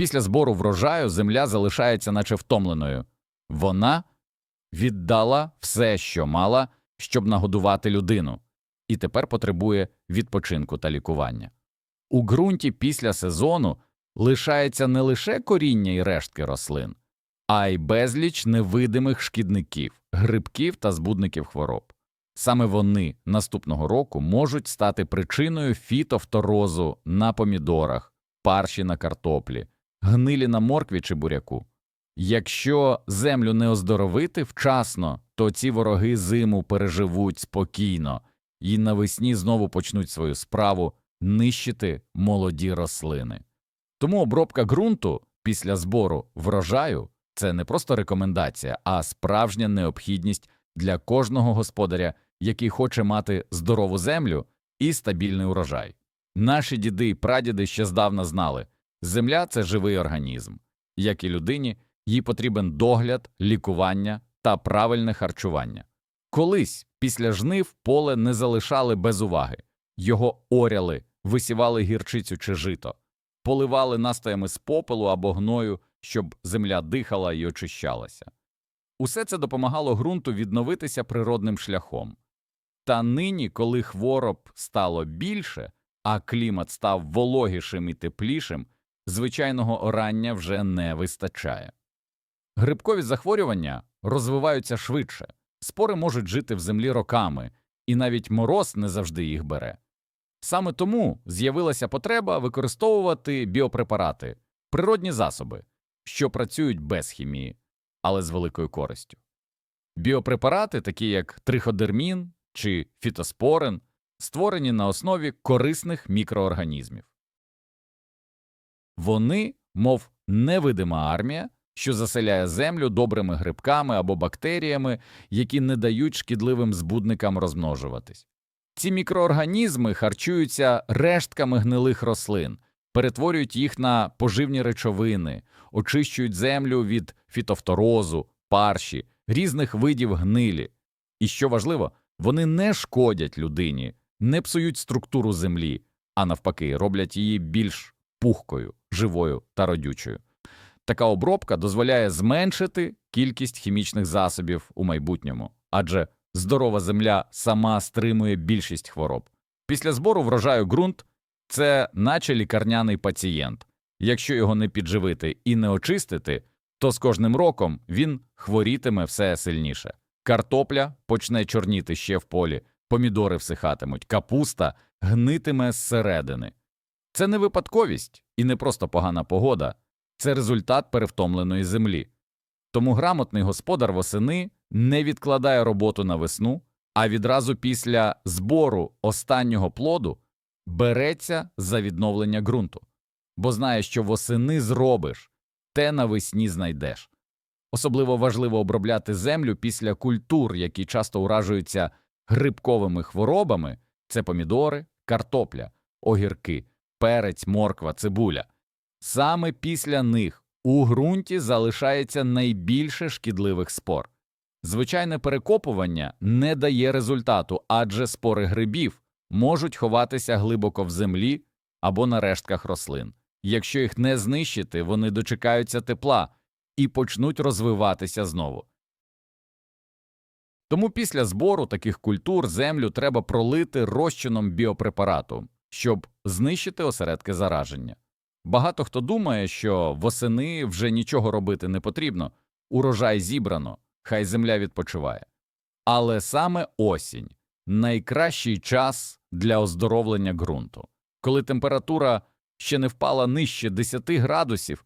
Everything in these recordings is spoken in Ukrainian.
Після збору врожаю земля залишається наче втомленою. Вона віддала все, що мала, щоб нагодувати людину, і тепер потребує відпочинку та лікування. У ґрунті після сезону лишається не лише коріння і рештки рослин, а й безліч невидимих шкідників, грибків та збудників хвороб. Саме вони наступного року можуть стати причиною фітофторозу на помідорах, парші на картоплі, гнилі на моркві чи буряку. Якщо землю не оздоровити вчасно, то ці вороги зиму переживуть спокійно і навесні знову почнуть свою справу нищити молоді рослини. Тому обробка ґрунту після збору врожаю це не просто рекомендація, а справжня необхідність для кожного господаря, який хоче мати здорову землю і стабільний урожай. Наші діди і прадіди ще здавна знали земля це живий організм, як і людині, їй потрібен догляд, лікування та правильне харчування. Колись після жнив поле не залишали без уваги, його оряли, висівали гірчицю чи жито, поливали настоями з попелу або гною, щоб земля дихала і очищалася. Усе це допомагало ґрунту відновитися природним шляхом. Та нині, коли хвороб стало більше, а клімат став вологішим і теплішим, звичайного орання вже не вистачає. Грибкові захворювання розвиваються швидше, спори можуть жити в землі роками, і навіть мороз не завжди їх бере. Саме тому з'явилася потреба використовувати біопрепарати, природні засоби, що працюють без хімії, але з великою користю. Біопрепарати, такі як триходермін чи фітоспорин, створені на основі корисних мікроорганізмів. Вони, мов невидима армія, що заселяє землю добрими грибками або бактеріями, які не дають шкідливим збудникам розмножуватись. Ці мікроорганізми харчуються рештками гнилих рослин, перетворюють їх на поживні речовини, очищують землю від фітофторозу, парші, різних видів гнилі. І що важливо, вони не шкодять людині, не псують структуру землі, а навпаки, роблять її більш пухкою, живою та родючою. Така обробка дозволяє зменшити кількість хімічних засобів у майбутньому, адже здорова земля сама стримує більшість хвороб. Після збору врожаю ґрунт це наче лікарняний пацієнт. Якщо його не підживити і не очистити, то з кожним роком він хворітиме все сильніше. Картопля почне чорніти ще в полі, помідори всихатимуть, капуста гнитиме зсередини. Це не випадковість і не просто погана погода, це результат перевтомленої землі. Тому грамотний господар восени не відкладає роботу на весну, а відразу після збору останнього плоду береться за відновлення ґрунту, бо знає, що восени зробиш, те навесні знайдеш. Особливо важливо обробляти землю після культур, які часто уражуються грибковими хворобами це помідори, картопля, огірки, перець, морква, цибуля. Саме після них у ґрунті залишається найбільше шкідливих спор. Звичайне перекопування не дає результату, адже спори грибів можуть ховатися глибоко в землі або на рештках рослин. Якщо їх не знищити, вони дочекаються тепла і почнуть розвиватися знову. Тому після збору таких культур землю треба пролити розчином біопрепарату, щоб знищити осередки зараження. Багато хто думає, що восени вже нічого робити не потрібно, урожай зібрано, хай земля відпочиває. Але саме осінь найкращий час для оздоровлення ґрунту. Коли температура ще не впала нижче 10 градусів,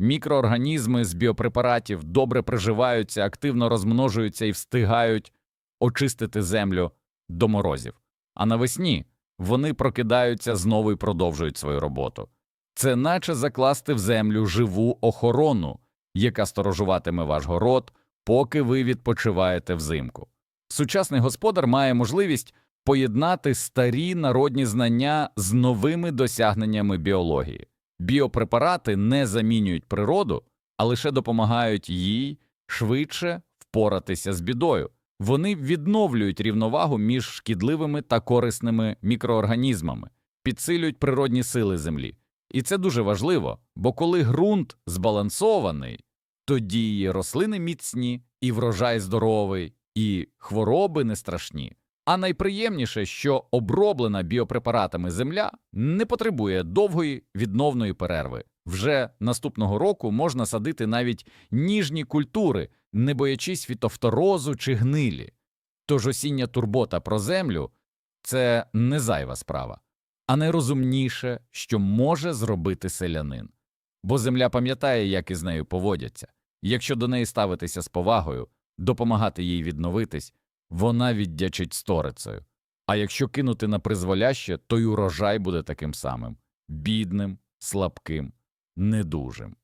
мікроорганізми з біопрепаратів добре приживаються, активно розмножуються і встигають очистити землю до морозів. А навесні вони прокидаються знову і продовжують свою роботу. Це наче закласти в землю живу охорону, яка сторожуватиме ваш город, поки ви відпочиваєте взимку. Сучасний господар має можливість поєднати старі народні знання з новими досягненнями біології. Біопрепарати не замінюють природу, а лише допомагають їй швидше впоратися з бідою. Вони відновлюють рівновагу між шкідливими та корисними мікроорганізмами, підсилюють природні сили землі І це дуже важливо, бо коли ґрунт збалансований, тоді і рослини міцні, і врожай здоровий, і хвороби не страшні. А найприємніше, що оброблена біопрепаратами земля не потребує довгої відновної перерви. Вже наступного року можна садити навіть ніжні культури, не боячись фітофторозу чи гнилі. Тож осіння турбота про землю це не зайва справа, а найрозумніше, що може зробити селянин. Бо земля пам'ятає, як із нею поводяться. Якщо до неї ставитися з повагою, допомагати їй відновитись, вона віддячить сторицею. А якщо кинути на призволяще, то й урожай буде таким самим бідним, слабким, недужим.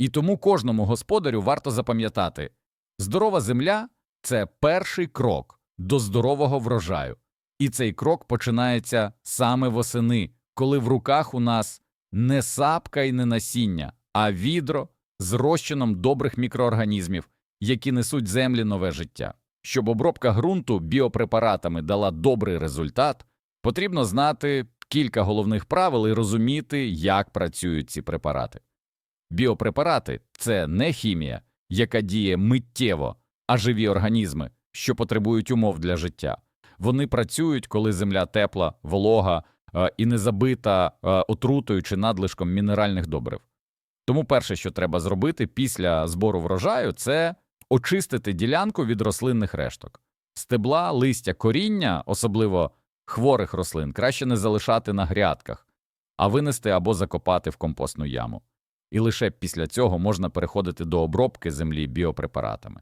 І тому кожному господарю варто запам'ятати здорова земля це перший крок до здорового врожаю. І цей крок починається саме восени, коли в руках у нас не сапка і не насіння, а відро з розчином добрих мікроорганізмів, які несуть землі нове життя. Щоб обробка ґрунту біопрепаратами дала добрий результат, потрібно знати кілька головних правил і розуміти, як працюють ці препарати. Біопрепарати це не хімія, яка діє миттєво, а живі організми, що потребують умов для життя. Вони працюють, коли земля тепла, волога е, і не забита е, отрутою чи надлишком мінеральних добрив. Тому перше, що треба зробити після збору врожаю, це очистити ділянку від рослинних решток. Стебла, листя, коріння, особливо хворих рослин, краще не залишати на грядках, а винести або закопати в компостну яму. І лише після цього можна переходити до обробки землі біопрепаратами.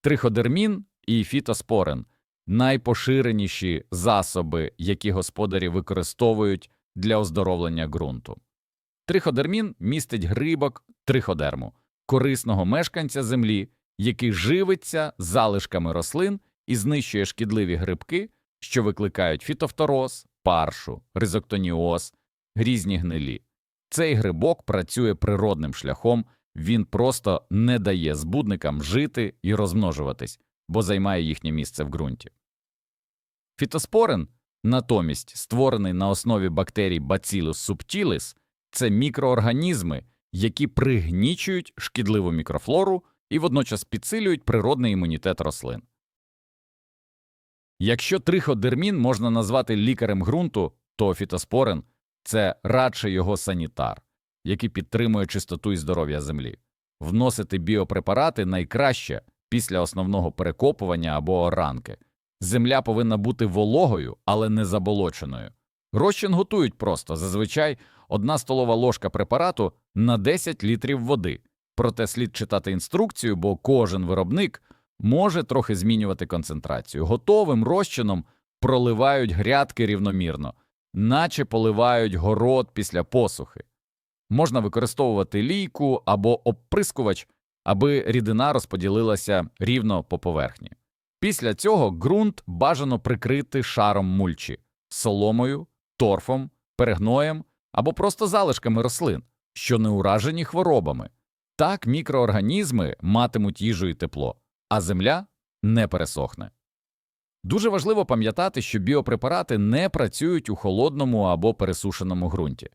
Триходермін і фітоспорин найпоширеніші засоби, які господарі використовують для оздоровлення ґрунту. Триходермін містить грибок триходерму, корисного мешканця землі, який живиться залишками рослин і знищує шкідливі грибки, що викликають фітофтороз, паршу, ризоктоніоз, грізні гнилі. Цей грибок працює природним шляхом, він просто не дає збудникам жити і розмножуватись, бо займає їхнє місце в ґрунті. Фітоспорин, натомість створений на основі бактерій Bacillus subtilis, це мікроорганізми, які пригнічують шкідливу мікрофлору і водночас підсилюють природний імунітет рослин. Якщо триходермін можна назвати лікарем ґрунту, то фітоспорин це радше його санітар, який підтримує чистоту і здоров'я землі. Вносити біопрепарати найкраще після основного перекопування або оранки. Земля повинна бути вологою, але не заболоченою. Розчин готують просто зазвичай одна столова ложка препарату на 10 літрів води. Проте слід читати інструкцію, бо кожен виробник може трохи змінювати концентрацію. Готовим розчином проливають грядки рівномірно, наче поливають город після посухи. Можна використовувати лійку або оприскувач, аби рідина розподілилася рівно по поверхні. Після цього ґрунт бажано прикрити шаром мульчі, соломою, торфом, перегноєм або просто залишками рослин, що не уражені хворобами. Так мікроорганізми матимуть їжу і тепло, а земля не пересохне. Дуже важливо пам'ятати, що біопрепарати не працюють у холодному або пересушеному ґрунті.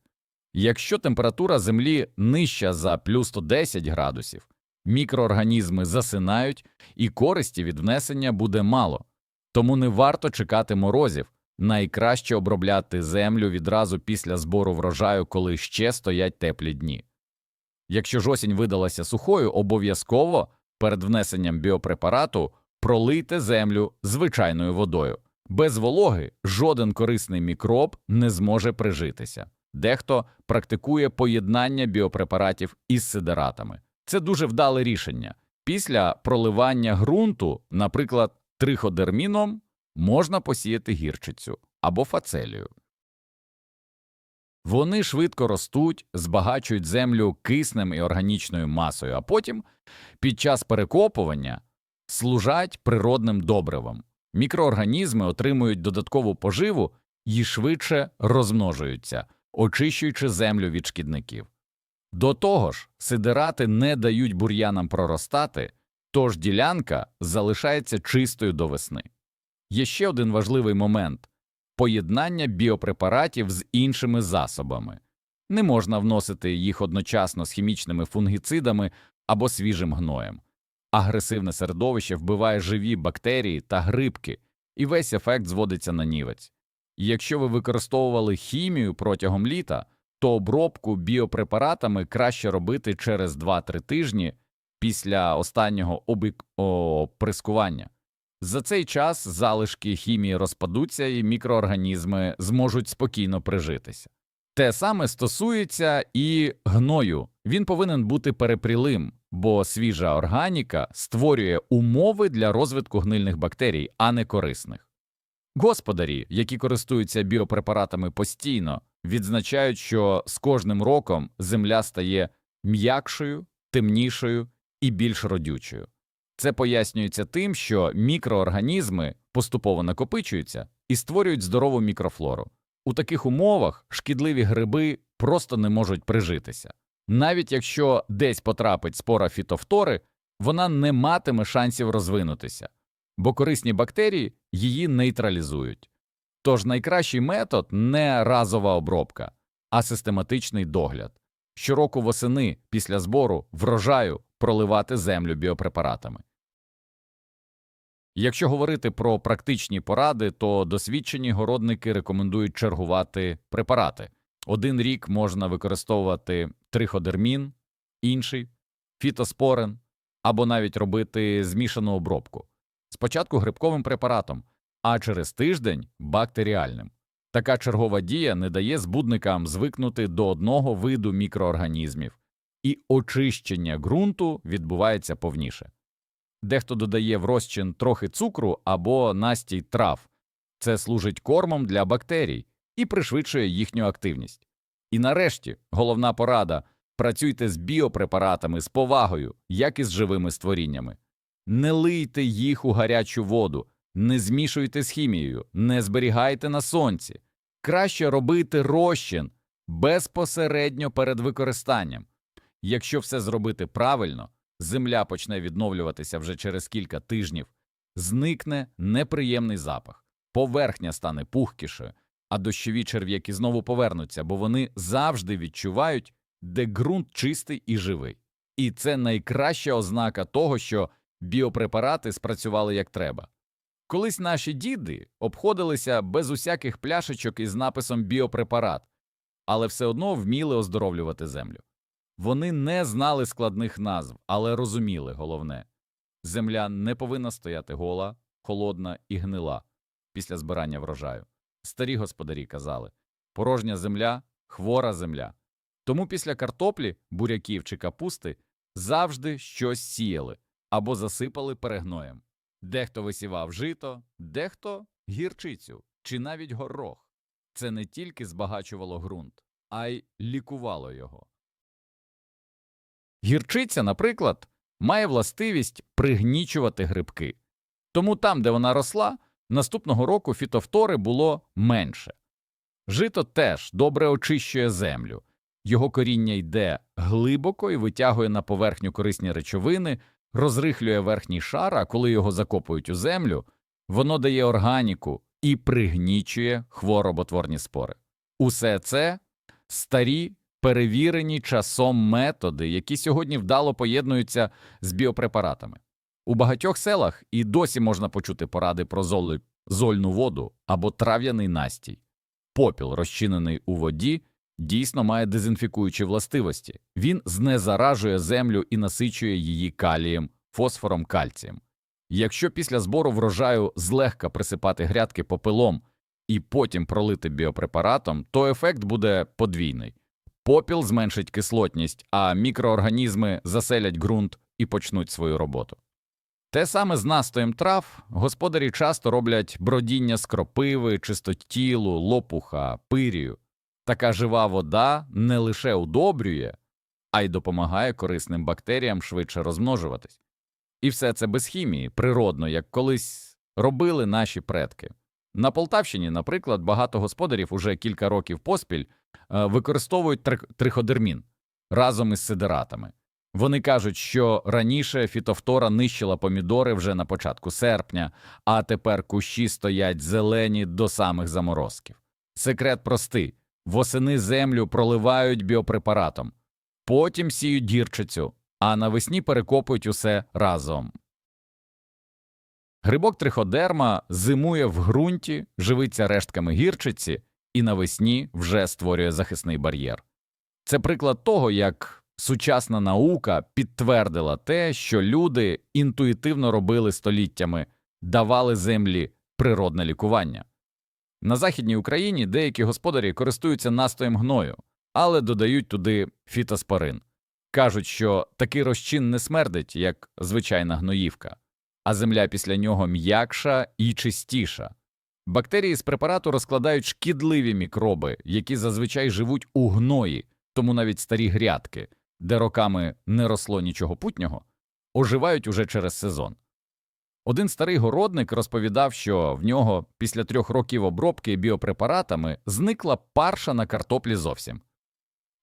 Якщо температура землі нижча за плюс 110 градусів, мікроорганізми засинають і користі від внесення буде мало, тому не варто чекати морозів, найкраще обробляти землю відразу після збору врожаю, коли ще стоять теплі дні. Якщо ж осінь видалася сухою, обов'язково перед внесенням біопрепарату пролийте землю звичайною водою. Без вологи жоден корисний мікроб не зможе прижитися. Дехто практикує поєднання біопрепаратів із сидератами. Це дуже вдале рішення. Після проливання ґрунту, наприклад, триходерміном, можна посіяти гірчицю або фацелію. Вони швидко ростуть, збагачують землю киснем і органічною масою, а потім, під час перекопування, служать природним добривом. Мікроорганізми отримують додаткову поживу і швидше розмножуються, очищуючи землю від шкідників. До того ж, сидерати не дають бур'янам проростати, тож ділянка залишається чистою до весни. Є ще один важливий момент поєднання біопрепаратів з іншими засобами. Не можна вносити їх одночасно з хімічними фунгіцидами або свіжим гноєм. Агресивне середовище вбиває живі бактерії та грибки, і весь ефект зводиться на нівець. Якщо ви використовували хімію протягом літа, то обробку біопрепаратами краще робити через 2-3 тижні після останнього обік... оприскування. За цей час залишки хімії розпадуться і мікроорганізми зможуть спокійно прижитися. Те саме стосується і гною. Він повинен бути перепрілим, бо свіжа органіка створює умови для розвитку гнильних бактерій, а не корисних. Господарі, які користуються біопрепаратами постійно, відзначають, що з кожним роком земля стає м'якшою, темнішою і більш родючою. Це пояснюється тим, що мікроорганізми поступово накопичуються і створюють здорову мікрофлору. У таких умовах шкідливі гриби просто не можуть прижитися. Навіть якщо десь потрапить спора фітофтори, вона не матиме шансів розвинутися, бо корисні бактерії її нейтралізують. Тож найкращий метод не разова обробка, а систематичний догляд. Щороку восени після збору врожаю проливати землю біопрепаратами. Якщо говорити про практичні поради, то досвідчені городники рекомендують чергувати препарати. Один рік можна використовувати триходермін, інший фітоспорин або навіть робити змішану обробку. Спочатку грибковим препаратом, а через тиждень бактеріальним. Така чергова дія не дає збудникам звикнути до одного виду мікроорганізмів, і очищення ґрунту відбувається повніше. Дехто додає в розчин трохи цукру або настій трав. Це служить кормом для бактерій і пришвидшує їхню активність. І нарешті головна порада працюйте з біопрепаратами з повагою, як і з живими створіннями. Не лийте їх у гарячу воду, не змішуйте з хімією, не зберігайте на сонці. Краще робити розчин безпосередньо перед використанням. Якщо все зробити правильно, земля почне відновлюватися вже через кілька тижнів, зникне неприємний запах, поверхня стане пухкішою, а дощові черв'яки знову повернуться, бо вони завжди відчувають, де ґрунт чистий і живий. І це найкраща ознака того, що біопрепарати спрацювали як треба. Колись наші діди обходилися без усяких пляшечок із написом біопрепарат, але все одно вміли оздоровлювати землю. Вони не знали складних назв, але розуміли головне земля не повинна стояти гола, холодна і гнила після збирання врожаю. Старі господарі казали порожня земля, хвора земля. Тому після картоплі, буряків чи капусти завжди щось сіяли або засипали перегноєм. Дехто висівав жито, дехто гірчицю чи навіть горох. Це не тільки збагачувало ґрунт, а й лікувало його. Гірчиця, наприклад, має властивість пригнічувати грибки. Тому там, де вона росла, наступного року фітофтори було менше. Жито теж добре очищує землю. Його коріння йде глибоко і витягує на поверхню корисні речовини, розрихлює верхній шар, а коли його закопують у землю, воно дає органіку і пригнічує хвороботворні спори. Усе це старі перевірені часом методи, які сьогодні вдало поєднуються з біопрепаратами. У багатьох селах і досі можна почути поради про золи, зольну воду або трав'яний настій. Попіл, розчинений у воді, дійсно має дезінфікуючі властивості. Він знезаражує землю і насичує її калієм, фосфором, кальцієм. Якщо після збору врожаю злегка присипати грядки попелом і потім пролити біопрепаратом, то ефект буде подвійний. Попіл зменшить кислотність, а мікроорганізми заселять ґрунт і почнуть свою роботу. Те саме з настоєм трав господарі часто роблять бродіння з кропиви, чистотілу, лопуха, пирію. Така жива вода не лише удобрює, а й допомагає корисним бактеріям швидше розмножуватись. І все це без хімії, природно, як колись робили наші предки. На Полтавщині, наприклад, багато господарів уже кілька років поспіль е, використовують трих- триходермін разом із сидератами. Вони кажуть, що раніше фітофтора нищила помідори вже на початку серпня, а тепер кущі стоять зелені до самих заморозків. Секрет простий восени землю проливають біопрепаратом, потім сіють дірчицю, а навесні перекопують усе разом. Грибок триходерма зимує в ґрунті, живиться рештками гірчиці і навесні вже створює захисний бар'єр. Це приклад того, як сучасна наука підтвердила те, що люди інтуїтивно робили століттями, давали землі природне лікування. На Західній Україні деякі господарі користуються настоєм гною, але додають туди фітоспорин. Кажуть, що такий розчин не смердить, як звичайна гноївка, а земля після нього м'якша і чистіша. Бактерії з препарату розкладають шкідливі мікроби, які зазвичай живуть у гної, тому навіть старі грядки, де роками не росло нічого путнього, оживають уже через сезон. Один старий городник розповідав, що в нього після трьох років обробки біопрепаратами зникла парша на картоплі зовсім.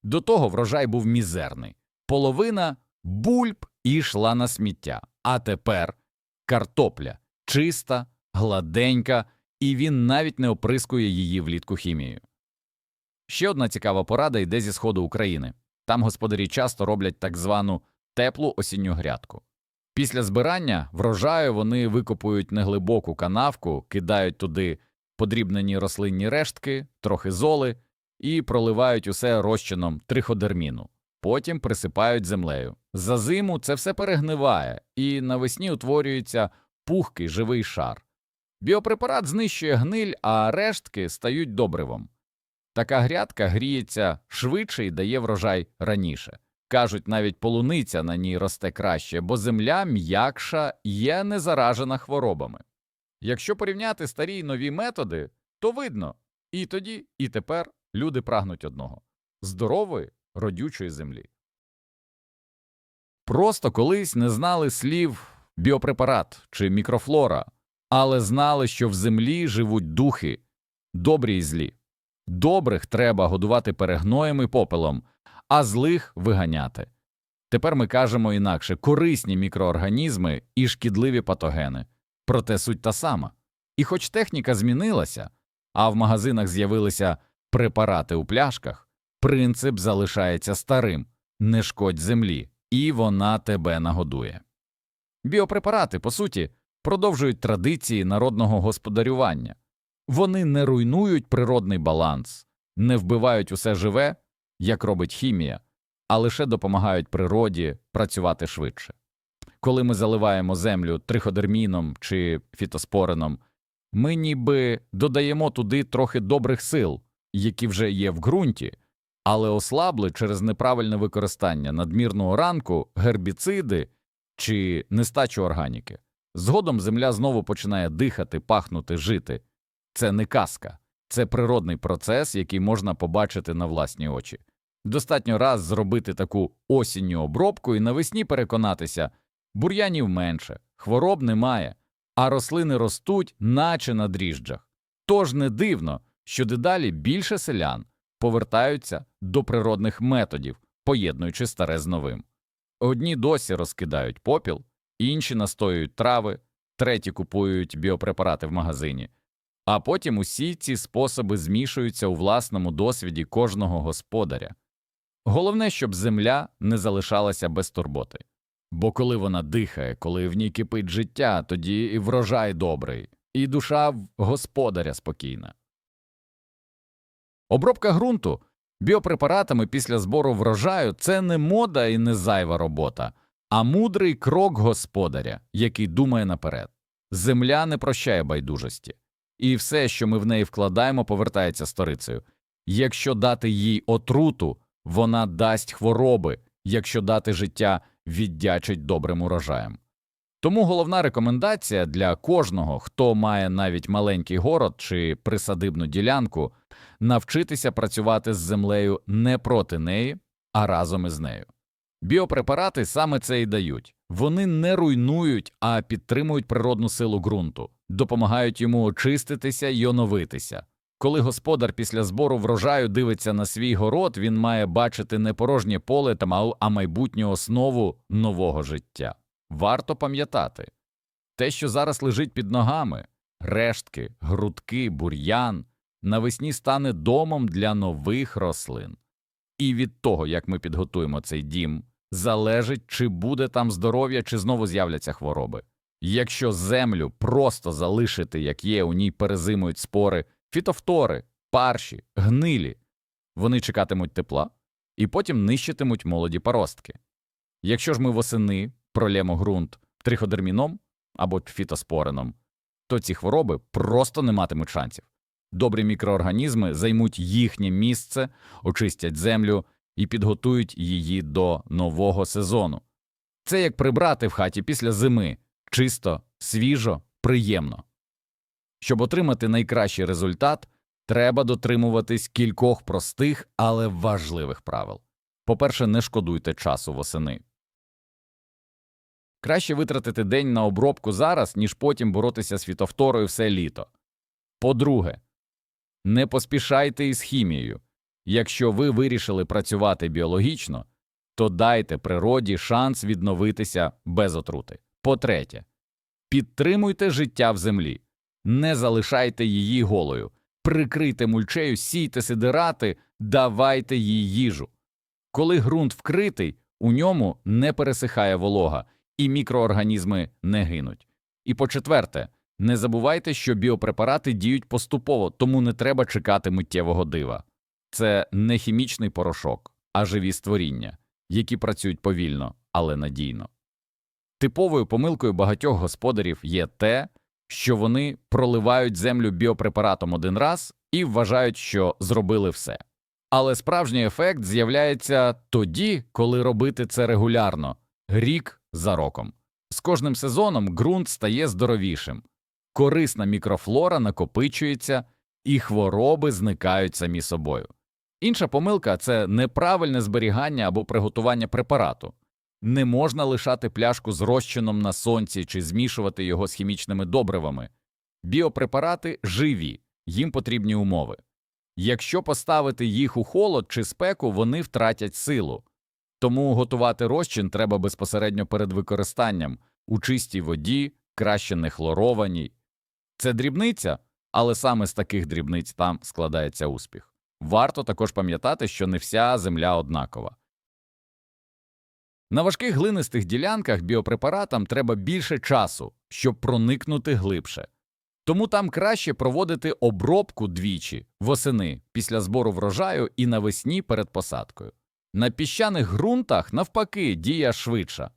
До того врожай був мізерний, половина бульб і йшла на сміття, а тепер картопля чиста, гладенька, і він навіть не оприскує її влітку хімією. Ще одна цікава порада йде зі сходу України. Там господарі часто роблять так звану теплу осінню грядку. Після збирання врожаю вони викопують неглибоку канавку, кидають туди подрібнені рослинні рештки, трохи золи і проливають усе розчином триходерміну. Потім присипають землею. За зиму це все перегниває, і навесні утворюється пухкий живий шар. Біопрепарат знищує гниль, а рештки стають добривом. Така грядка гріється швидше і дає врожай раніше. Кажуть, навіть полуниця на ній росте краще, бо земля м'якша є не заражена хворобами. Якщо порівняти старі й нові методи, то видно і тоді, і тепер люди прагнуть одного здорової, родючої землі. Просто колись не знали слів біопрепарат чи мікрофлора, але знали, що в землі живуть духи, добрі й злі. Добрих треба годувати перегноєм і попелом, а злих виганяти. Тепер ми кажемо інакше корисні мікроорганізми і шкідливі патогени. Проте суть та сама. І хоч техніка змінилася, а в магазинах з'явилися препарати у пляшках, принцип залишається старим не шкодь землі, і вона тебе нагодує. Біопрепарати, по суті, продовжують традиції народного господарювання. Вони не руйнують природний баланс, не вбивають усе живе, як робить хімія, а лише допомагають природі працювати швидше. Коли ми заливаємо землю триходерміном чи фітоспорином, ми ніби додаємо туди трохи добрих сил, які вже є в ґрунті, але ослабли через неправильне використання надмірного ранку, гербіциди чи нестачу органіки. Згодом земля знову починає дихати, пахнути, жити. Це не казка, це природний процес, який можна побачити на власні очі. Достатньо раз зробити таку осінню обробку і навесні переконатися бур'янів менше, хвороб немає, а рослини ростуть, наче на дріжджах. Тож не дивно, що дедалі більше селян повертаються до природних методів, поєднуючи старе з новим. Одні досі розкидають попіл, інші настоюють трави, треті купують біопрепарати в магазині. А потім усі ці способи змішуються у власному досвіді кожного господаря. Головне, щоб земля не залишалася без турботи. Бо коли вона дихає, коли в ній кипить життя, тоді і врожай добрий, і душа господаря спокійна. Обробка ґрунту біопрепаратами після збору врожаю це не мода і не зайва робота, а мудрий крок господаря, який думає наперед. Земля не прощає байдужості і все, що ми в неї вкладаємо, повертається сторицею. Якщо дати їй отруту, вона дасть хвороби, якщо дати життя, віддячить добрим урожаєм. Тому головна рекомендація для кожного, хто має навіть маленький город чи присадибну ділянку, навчитися працювати з землею не проти неї, а разом із нею. Біопрепарати саме це і дають. Вони не руйнують, а підтримують природну силу ґрунту, допомагають йому очиститися й оновитися. Коли господар після збору врожаю дивиться на свій город, він має бачити не порожнє поле а майбутню основу нового життя. Варто пам'ятати те, що зараз лежить під ногами рештки, грудки, бур'ян, навесні стане домом для нових рослин. І від того, як ми підготуємо цей дім, залежить, чи буде там здоров'я, чи знову з'являться хвороби. Якщо землю просто залишити, як є, у ній перезимують спори, фітофтори, парші, гнилі, вони чекатимуть тепла і потім нищитимуть молоді паростки. Якщо ж ми восени пролємо ґрунт триходерміном або фітоспорином, то ці хвороби просто не матимуть шансів. Добрі мікроорганізми займуть їхнє місце, очистять землю і підготують її до нового сезону. Це як прибрати в хаті після зими чисто, свіжо, приємно. Щоб отримати найкращий результат, треба дотримуватись кількох простих, але важливих правил. По-перше, не шкодуйте часу восени. Краще витратити день на обробку зараз, ніж потім боротися з фітофторою все літо. По-друге, не поспішайте із хімією. Якщо ви вирішили працювати біологічно, то дайте природі шанс відновитися без отрути. По-третє, підтримуйте життя в землі, не залишайте її голою, прикрийте мульчею, сійте сидирати, давайте їй їжу. Коли ґрунт вкритий, у ньому не пересихає волога, і мікроорганізми не гинуть. І по-четверте, не забувайте, що біопрепарати діють поступово, тому не треба чекати миттєвого дива. Це не хімічний порошок, а живі створіння, які працюють повільно, але надійно. Типовою помилкою багатьох господарів є те, що вони проливають землю біопрепаратом один раз і вважають, що зробили все. Але справжній ефект з'являється тоді, коли робити це регулярно, рік за роком. З кожним сезоном ґрунт стає здоровішим, корисна мікрофлора накопичується, і хвороби зникають самі собою. Інша помилка це неправильне зберігання або приготування препарату. Не можна лишати пляшку з розчином на сонці чи змішувати його з хімічними добривами. Біопрепарати живі, їм потрібні умови. Якщо поставити їх у холод чи спеку, вони втратять силу. Тому готувати розчин треба безпосередньо перед використанням у чистій воді, краще не хлорованій. Це дрібниця, але саме з таких дрібниць там складається успіх. Варто також пам'ятати, що не вся земля однакова. На важких глинистих ділянках біопрепаратам треба більше часу, щоб проникнути глибше. Тому там краще проводити обробку двічі восени після збору врожаю і навесні перед посадкою. На піщаних ґрунтах навпаки дія швидша,